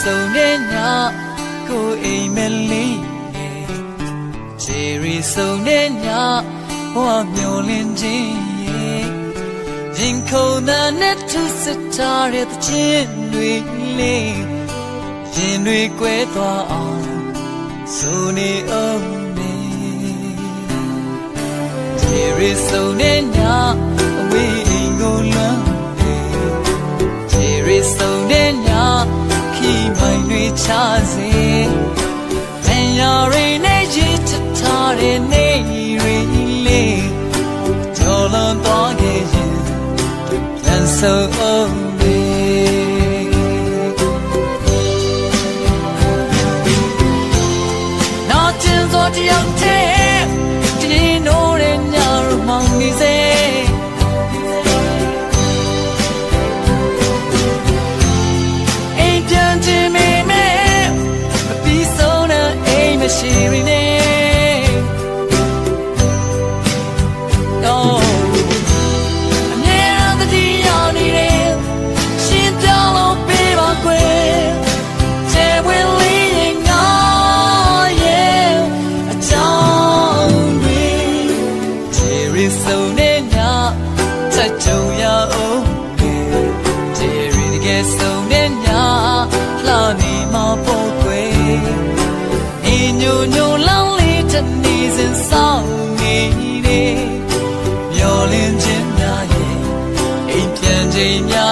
ဆုံတဲ့ညကိုအိမ်မလေးချီရီဆုံတဲ့ညဘဝမျောလင်းခြင်းရင်ခုန်တဲ့နဲ့သူစတားတဲ့ခြင်းတွေလေးရင်တွေကွဲသွားအောင်ဆိုနေအောင်နေချီရီဆုံတဲ့ညအဝေး င်တွေချစေဖန်ရာရိနေရစ်ချထားတဲ့နေရီလေးကျော်လွန်သွားခဲ့ရင်ပြန်ဆုံး ညိုလောင်းလေးတစ်နေ့စဉ်စောင့်နေတယ်မျောလင်းခြင်းများရဲ့အိမ်ပြန်ချိန်များ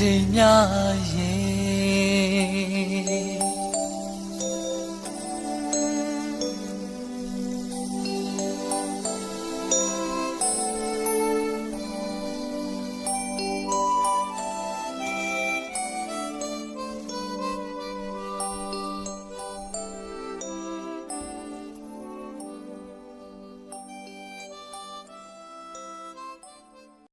ခြင်းများရေ